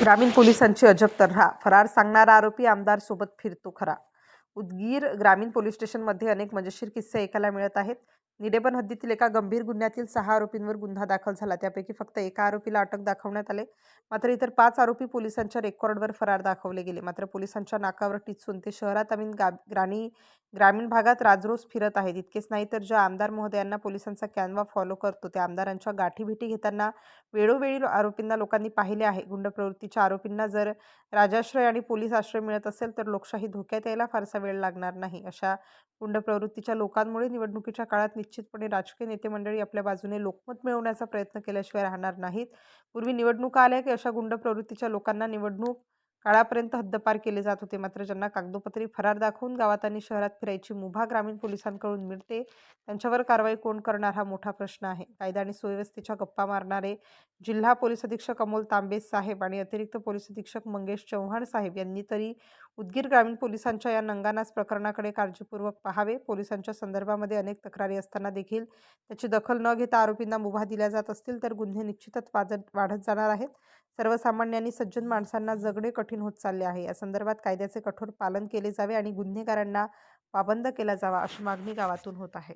ग्रामीण पोलिसांची अजब तऱ्हा फरार सांगणारा आरोपी आमदार सोबत फिरतो खरा. उदगीर ग्रामीण पोलीस स्टेशनमध्ये अनेक मजेशीर किस्से ऐकायला मिळत आहेत. निडेबन हद्दीतील एका गंभीर गुन्ह्यातील सहा आरोपींवर गुन्हा दाखल झाला. त्यापैकी फक्त एका आरोपीला अटक दाखवण्यात आले. मात्र इतर पाच आरोपी पोलिसांच्या रेकॉर्डवर फरार दाखवले गेले. मात्र पोलिसांच्या नाकावर टिचून ते शहरात आम्ही गा ग्राणी ग्रामीण भागात राजरोस फिरत आहेत. इतकेच नाही तर ज्या आमदार महोदयांना पोलिसांचा कॅनवा फॉलो करतो त्या आमदारांच्या गाठीभेटी घेताना वेळोवेळी आरोपींना लोकांनी पाहिले आहे. गुंड प्रवृत्तीच्या आरोपींना जर राजाश्रय आणि पोलीस आश्रय मिळत असेल तर लोकशाही धोक्यात यायला फारसा वेळ लागणार नाही. अशा गुंड प्रवृत्तीच्या लोकांमुळे निवडणुकीच्या काळात निश्चितपणे राजकीय नेते मंडळी आपल्या बाजूने लोकमत मिळवण्याचा प्रयत्न केल्याशिवाय राहणार नाहीत. पूर्वी निवडणुका आल्या की अशा गुंड प्रवृत्तीच्या लोकांना निवडणूक काळापर्यंत हद्दपार केले जात होते. मात्र ज्यांना कागदोपत्री फरार दाखवून गावात आणि शहरात फिरायची मुभा ग्रामीण पोलिसांकडून मिळते त्यांच्यावर कारवाई कोण करणार हा मोठा प्रश्न आहे. कायदा आणि सुव्यवस्थेच्या गप्पा मारणारे जिल्हा पोलीस अधीक्षक अमोल तांबे साहेब आणि अतिरिक्त पोलीस अधीक्षक मंगेश चव्हाण साहेब यांनी तरी उदगीर ग्रामीण पोलिसांच्या या नंगानाच प्रकरणाकडे काळजीपूर्वक पाहावे. पोलिसांच्या संदर्भामध्ये अनेक तक्रारी असताना देखील त्याची दखल न घेता आरोपींना मुभा दिल्या जात असतील तर गुन्हे निश्चितच वाजत वाढत जाणार आहेत. सर्वसामान्यांनी सज्जन माणसांना जगणे कठीण होत चालले आहे. या संदर्भात कायद्याचे कठोर पालन केले जावे आणि गुन्हेगारांना पाबंद केला जावा अशी मागणी गावातून होत आहे.